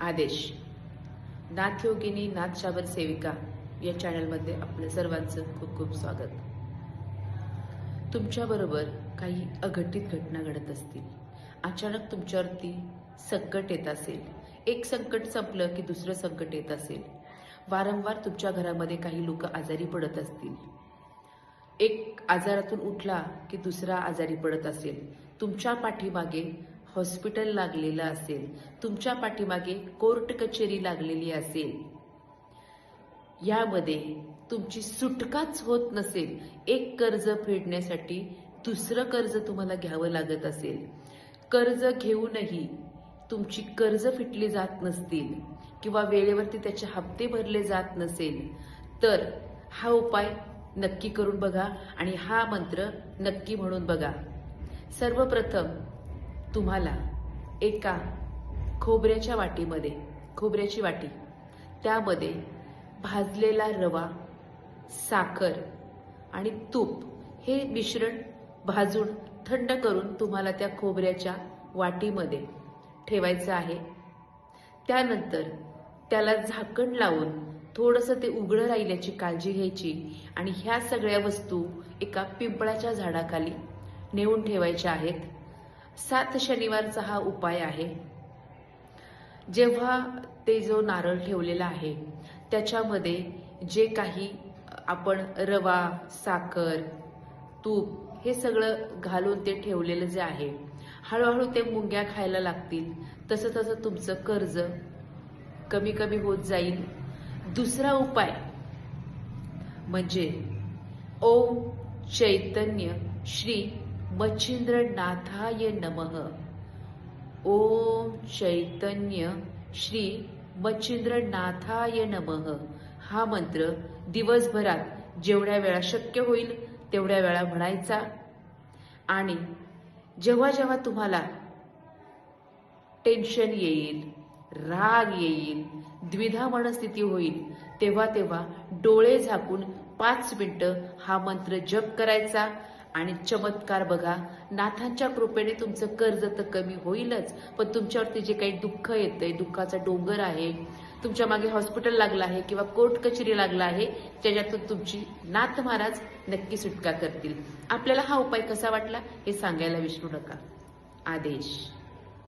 आदेश. नाथयोगिनी नाथशाबर सेविका या चॅनलमध्ये आपलं सर्वांचं खूप खूप स्वागत. तुमच्याबरोबर काही अघटित घटना घडत असतील. अचानक तुमच्यावरती संकट येत असेल. एक संकट संपलं की दुसरं संकट येत असेल. वारंवार तुमच्या घरामध्ये काही लोक आजारी पडत असतील. एक आजारातून उठला की दुसरा आजारी पडत असेल. तुमच्या पाठीमागे हॉस्पिटल लागलेलं असेल तुमच्या पाठीमागे कोर्ट कचेरी लागलेली असेल यामध्ये तुमची सुटकाच होत नसेल एक कर्ज फेडण्यासाठी दुसरं कर्ज तुम्हाला घ्यावं लागत असेल. कर्ज घेऊनही तुमची कर्ज फिटली जात नसतील किंवा वेळेवरती त्याचे हप्ते भरले जात नसेल तर हा उपाय नक्की करून बघा आणि हा मंत्र नक्की म्हणून बघा. सर्वप्रथम तुम्हाला एका खोबऱ्याच्या वाटीमध्ये खोबऱ्याची वाटी त्यामध्ये भाजलेला रवा साखर आणि तूप हे मिश्रण भाजून थंड करून तुम्हाला त्या खोबऱ्याच्या वाटीमध्ये ठेवायचं आहे. त्यानंतर त्याला झाकण लावून थोडंसं ते उघडं राहिल्याची काळजी घ्यायची आणि ह्या सगळ्या वस्तू एका पिंपळाच्या झाडाखाली नेऊन ठेवायच्या आहेत. सात शनिवारचा हा उपाय आहे. जेव्हा ते जो नारळ ठेवलेला आहे त्याच्यामध्ये जे काही आपण रवा साखर तूप हे सगळं घालून ते ठेवलेलं जे आहे हळूहळू ते मुंग्या खायला लागतील. तसं तसं तुमचं कर्ज कमी कमी होत जाईल. दुसरा उपाय म्हणजे ओम चैतन्य श्री मच्छिंद्रनाथाय नमः. ओम चैतन्य श्री मच्छिंद्रनाथाय नमः. हा मंत्र दिवसभरात जेवढ्या वेळा शक्य होईल तेवढ्या वेळा म्हणायचा. आणि जेव्हा जेव्हा तुम्हाला टेन्शन येईल राग येईल द्विधा मनस्थिती होईल तेव्हा तेव्हा डोळे झाकून पाच मिनटं हा मंत्र जप करायचा. आणि चमत्कार बघा नाथांच्या कृपेने तुमचं कर्ज तर कमी होईलच पण तुमच्यावरती जे काही दुःख येतंय दुःखाचा डोंगर आहे तुमच्या मागे हॉस्पिटल लागलं आहे किंवा कोर्ट कचेरी लागला आहे त्याच्यातून तुमची नाथ महाराज नक्की सुटका करतील. आपल्याला हा उपाय कसा वाटला हे सांगायला विसरू नका. आदेश.